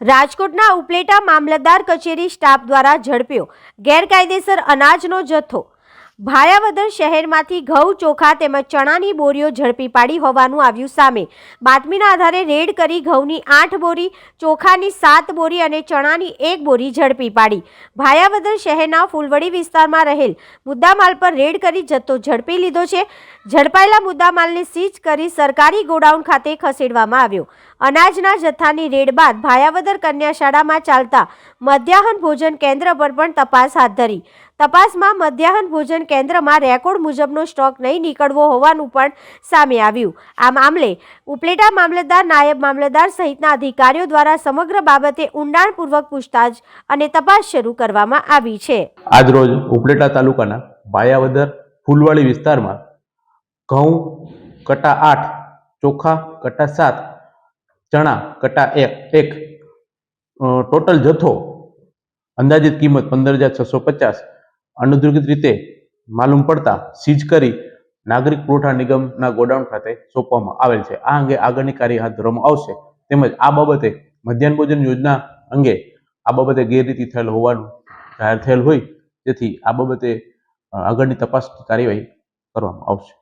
રાજકોટના ઉપલેટા મામલતદાર કચેરી સ્ટાફ દ્વારા ઝડપ્યો. ગેરકાયદેસર અનાજનો જથ્થો ભાયાવદર શહેરમાંથી ઘઉં ચોખા તેમજ ચણાની બોરીઓ ઝડપી પાડી હોવાનું આવ્યું સામે. બાતમીના આધારે રેડ કરી ઘઉંની આઠ બોરી, ચોખાની સાત બોરી અને ચણાની એક બોરી ઝડપી પાડી. ભાયાવદર શહેરના ફૂલવડી વિસ્તારમાં રહેલ મુદ્દામાલ પર રેડ કરી જથ્થો ઝડપી લીધો છે. ઝડપાયેલા મુદ્દામાલને સીઝ કરી સરકારી ગોડાઉન ખાતે ખસેડવામાં આવ્યો. અનાજના જથ્થાની રેડ બાદ ભાયાવદર કન્યા શાળામાં ચાલતા મધ્યાહન ભોજન કેન્દ્ર પર પણ તપાસ હાથ ધરી. તપાસમાં મધ્યાહન ભોજન કેન્દ્રમાં રેકોર્ડ મુજબનો સ્ટોક નહીં નીકળવો હોવાનું પણ સામે આવ્યું. આ મામલે ઉપલેટા મામલતદાર, નાયબ મામલતદાર સહિતના અધિકારીઓ દ્વારા સમગ્ર બાબતે ઊંડાણપૂર્વક પૂછતાછ અને તપાસ શરૂ કરવામાં આવી છે. આજરોજ ઉપલેટા તાલુકાના બાયાવદર ફૂલવાડી વિસ્તારમાં ઘઉં કટા આઠ, ચોખા કટા સાત, ચણા કટા એક એક ટોટલ જથ્થો અંદાજિત કિંમત પંદર હજાર છસો પચાસ, અનધિકૃત રીતે માલુમ પડતા સીઝ કરી નાગરિક પુરવઠા નિગમના ગોડાઉન ખાતે સોંપવામાં આવેલ છે. આ અંગે આગળની કાર્ય હાથ ધરવામાં આવશે. તેમજ આ બાબતે મધ્યાહન ભોજન યોજના અંગે આ બાબતે ગેરરીતિ થયેલ હોવાનું જાહેર થયેલ હોય. તેથી આ બાબતે આગળની તપાસ કાર્યવાહી કરવામાં આવશે.